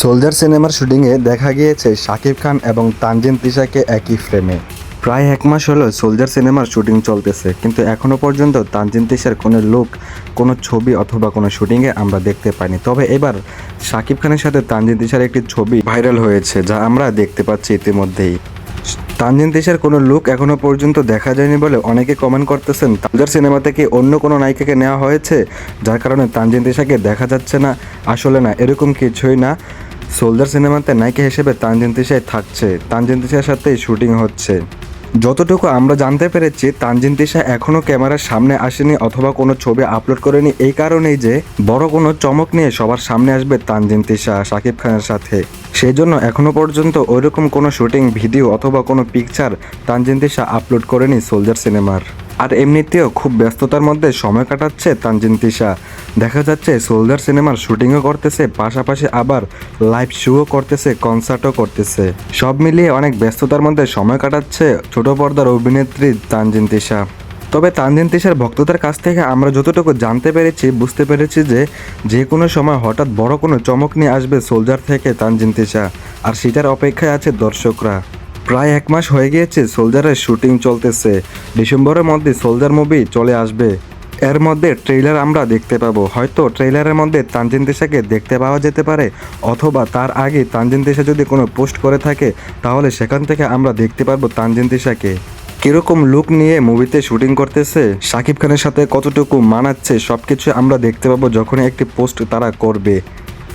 Soldier সিনেমার শুটিংয়ে দেখা গিয়েছে শাকিব খান এবং তানজিন তিশাকে একই ফ্রেমে। প্রায় এক মাস হলো সোলজার সিনেমার শুটিং চলতেছে, কিন্তু এখনও পর্যন্ত তানজিন তিশার কোনো লুক, কোনো ছবি অথবা কোনো শুটিংয়ে আমরা দেখতে পাইনি। তবে এবার শাকিব খানের সাথে তানজিন তিশার একটি ছবি ভাইরাল হয়েছে, যা আমরা দেখতে পাচ্ছি ইতিমধ্যেই। তানজিন তিশার কোনো লুক এখনও পর্যন্ত দেখা যায়নি বলে অনেকে কমেন্ট করতেছেন। তাজার সিনেমা থেকে অন্য কোনো নায়িকাকে নেওয়া হয়েছে? যার কারণে তানজিন তিশাকে দেখা যাচ্ছে না, আসলে না, এরকম কিছুই না। সোলজার সিনেমাতে নায়িকা হিসেবে তানজিন তিশাই থাকছে। তানজিন তিশার সাথেই শুটিং হচ্ছে। যতটুকু আমরা জানতে পেরেছি, তানজিন তিশা এখনও ক্যামেরার সামনে আসেনি অথবা কোনো ছবি আপলোড করেনি। এই কারণেই যে বড় কোনো চমক নিয়ে সবার সামনে আসবে তানজিন তিশা, শাকিব খানের সাথে। সেই জন্য এখনও পর্যন্ত ওইরকম কোনো শুটিং, ভিডিও অথবা কোনো পিকচার তানজিন তিশা আপলোড করেনি সোলজার সিনেমার আর এমনিতেও খুব ব্যস্ততার মধ্যে সময় কাটাচ্ছে তানজিন তিশা। দেখা যাচ্ছে সোলজার সিনেমার শুটিংও করতেছে, পাশাপাশি আবার লাইভ শোও করতেছে, কনসার্টও করতেছে। সব মিলিয়ে অনেক ব্যস্ততার মধ্যে সময় কাটাচ্ছে ছোট পর্দার অভিনেত্রী তানজিন তিশা। তবে তানজিন তিশার ভক্তদের কাছ থেকে আমরা যতটুকু জানতে পেরেছি, বুঝতে পেরেছি যে যে কোনো সময় হঠাৎ বড় কোনো চমক নিয়ে আসবে সোলজার থেকে তানজিন তিশা। আর সেটার অপেক্ষায় আছে দর্শকরা। প্রায় এক মাস হয়ে গিয়েছে সোলজারের শুটিং চলতেছে। ডিসেম্বরের মধ্যে সোলজার মুভি চলে আসবে। এর মধ্যে ট্রেইলার আমরা দেখতে পাবো। হয়তো ট্রেইলারের মধ্যে তানজিন তিশাকে দেখতে পাওয়া যেতে পারে, অথবা তার আগে তানজিন তিশা যদি কোনো পোস্ট করে থাকে, তাহলে সেখান থেকে আমরা দেখতে পারব তানজিন তিশাকে কীরকম লুক নিয়ে মুভিতে শুটিং করতেছে শাকিব খানের সাথে কতটুকু মানাচ্ছে সব কিছু আমরা দেখতে পাবো যখন একটি পোস্ট তারা করবে।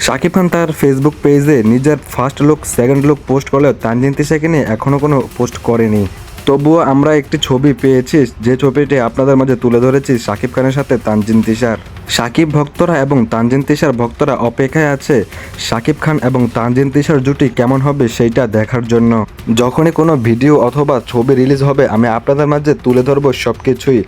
শাকিব খান তার ফেসবুক পেজে নিজের first look second look post করলেও তানজিন তিশাকে নিয়ে এখনও কোনো পোস্ট করেনি। তবুও আমরা একটি ছবি পেয়েছি, যে ছবিটি আপনাদের মাঝে তুলে ধরেছি শাকিব খানের সাথে তানজিন তিশার। শাকিব ভক্তরা এবং তানজিন তিশার ভক্তরা অপেক্ষায় আছে শাকিব খান এবং তানজিন তিশার জুটি কেমন হবে সেইটা দেখার জন্য। যখনই কোনো ভিডিও অথবা ছবি রিলিজ হবে, আমি আপনাদের মাঝে তুলে ধরবো সব কিছুই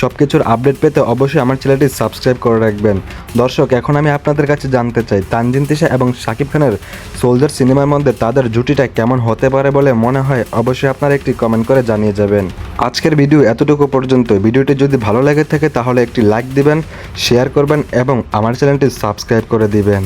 সব কিছুর আপডেট পেতে অবশ্যই আমার চ্যানেলটি সাবস্ক্রাইব করে রাখবেন। দর্শক, এখন আমি আপনাদের কাছে জানতে চাই, তানজিন তিশা এবং শাকিব খানের সোলজার সিনেমার মধ্যে তাদের জুটিটা কেমন হতে পারে বলে মনে হয়, অবশ্যই আপনারা একটি কমেন্ট করে জানিয়ে যাবেন। আজকের ভিডিও এতটুকু পর্যন্ত। ভিডিওটি যদি ভালো লেগে থাকে, তাহলে একটি লাইক দিবেন শেয়ার করবেন এবং আমার চ্যানেলটি সাবস্ক্রাইব করে দিবেন।